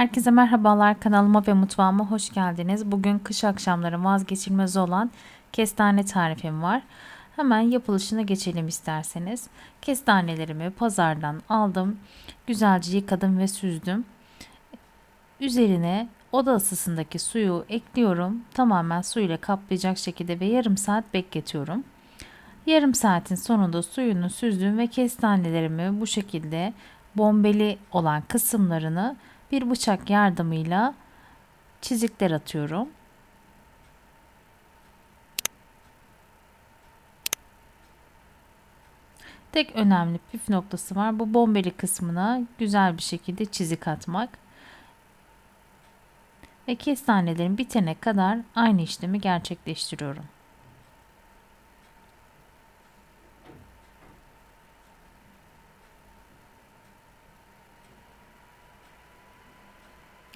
Herkese merhabalar kanalıma ve mutfağıma hoş geldiniz. Bugün kış akşamları vazgeçilmez olan kestane tarifim var. Hemen yapılışına geçelim isterseniz. Kestanelerimi pazardan aldım. Güzelce yıkadım ve süzdüm. Üzerine oda ısısındaki suyu ekliyorum. Tamamen suyla kaplayacak şekilde ve yarım saat bekletiyorum. Yarım saatin sonunda suyunu süzdüm ve kestanelerimi bu şekilde bombeli olan kısımlarını bir bıçak yardımıyla çizikler atıyorum. Tek önemli püf noktası var. Bu bombeli kısmına güzel bir şekilde çizik atmak. Ve kestanelerin bitene kadar aynı işlemi gerçekleştiriyorum.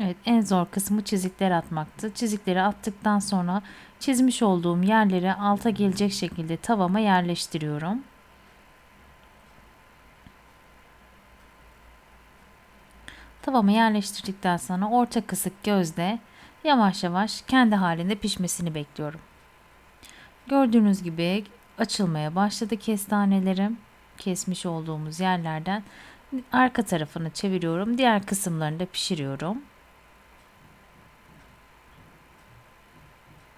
Evet en zor kısmı çizikler atmaktı. Çizikleri attıktan sonra çizmiş olduğum yerleri alta gelecek şekilde tavama yerleştiriyorum. Tavama yerleştirdikten sonra orta kısık gözde yavaş yavaş kendi halinde pişmesini bekliyorum. Gördüğünüz gibi açılmaya başladı kestanelerim. Kesmiş olduğumuz yerlerden arka tarafını çeviriyorum. Diğer kısımlarını da pişiriyorum.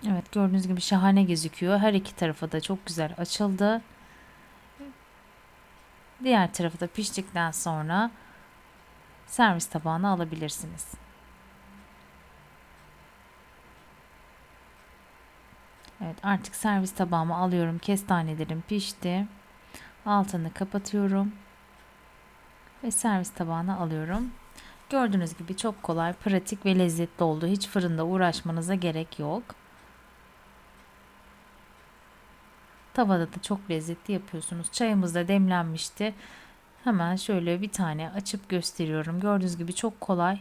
Evet gördüğünüz gibi şahane gözüküyor. Her iki tarafa da çok güzel açıldı. Diğer tarafı da piştikten sonra servis tabağına alabilirsiniz. Evet artık servis tabağıma alıyorum. Kestanelerim pişti. Altını kapatıyorum. Ve servis tabağına alıyorum. Gördüğünüz gibi çok kolay, pratik ve lezzetli oldu. Hiç fırında uğraşmanıza gerek yok. Tavada da çok lezzetli yapıyorsunuz. Çayımız da demlenmişti. Hemen şöyle bir tane açıp gösteriyorum. Gördüğünüz gibi çok kolay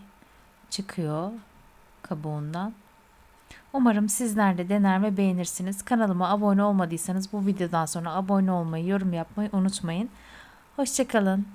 çıkıyor kabuğundan. Umarım sizler de dener ve beğenirsiniz. Kanalıma abone olmadıysanız bu videodan sonra abone olmayı, yorum yapmayı unutmayın. Hoşçakalın.